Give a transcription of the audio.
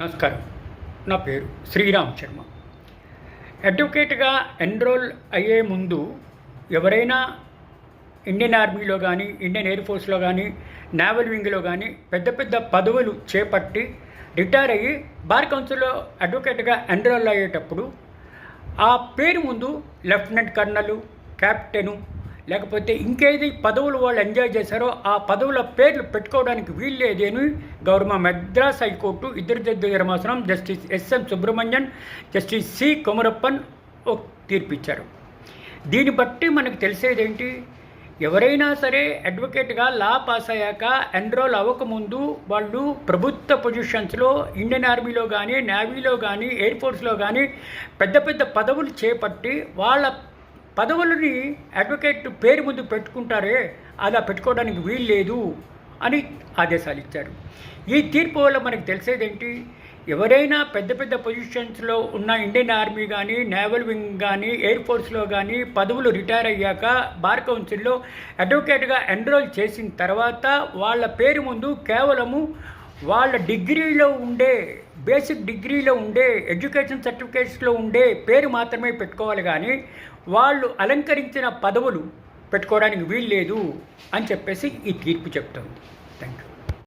నమస్కారం. నా పేరు శ్రీరామ్ శర్మ. అడ్వకేట్గా ఎన్రోల్ అయ్యే ముందు ఎవరైనా ఇండియన్ ఆర్మీలో కానీ ఇండియన్ ఎయిర్ ఫోర్స్లో కానీ నేవల్ వింగ్లో కానీ పెద్ద పెద్ద పదవులు చేపట్టి రిటైర్ అయ్యి బార్ కౌన్సిల్లో అడ్వకేట్గా ఎన్రోల్ అయ్యేటప్పుడు ఆ పేరు ముందు లెఫ్టినెంట్ కర్నలు కెప్టెను లేకపోతే ఇంకేది పదవులు వాళ్ళు ఎంజాయ్ చేశారో ఆ పదవుల పేర్లు పెట్టుకోవడానికి వీల్లేదు అని గౌరవ మద్రాస్ హైకోర్టు ఇద్దరు దగ్గర ధర్మాసనం justice SM Subramanian justice C Komarappan ఒక తీర్పిచ్చారు దీన్ని బట్టి మనకు తెలిసేదేంటి? ఎవరైనా సరే అడ్వకేట్గా లా పాస్ అయ్యాక ఎన్రోల్ అవ్వకముందు వాళ్ళు ప్రభుత్వ పొజిషన్స్లో ఇండియన్ ఆర్మీలో కానీ నేవీలో కానీ ఎయిర్ ఫోర్స్లో కానీ పెద్ద పెద్ద పదవులు చేపట్టి వాళ్ళ పదవులని అడ్వకేట్ పేరు ముందు పెట్టుకుంటారే అలా పెట్టుకోవడానికి వీలు లేదు అని ఆదేశాలు ఇచ్చారు. ఈ తీర్పు వల్ల మనకు తెలిసేదేంటి? ఎవరైనా పెద్ద పెద్ద పొజిషన్స్లో ఉన్న ఇండియన్ ఆర్మీ కానీ నేవల్ వింగ్ కానీ ఎయిర్ ఫోర్స్లో కానీ పదవులు రిటైర్ అయ్యాక బార్ కౌన్సిల్లో అడ్వకేట్గా ఎన్రోల్ చేసిన తర్వాత వాళ్ళ పేరు ముందు కేవలము వాళ్ళ డిగ్రీలో ఉండే బేసిక్ డిగ్రీలో ఉండే ఎడ్యుకేషన్ సర్టిఫికేట్స్లో ఉండే పేరు మాత్రమే పెట్టుకోవాలి కానీ వాళ్ళు అలంకరించిన పదవులు పెట్టుకోవడానికి వీలు లేదు అని చెప్పేసి ఈ తీర్పు చెప్తుంది. Thank you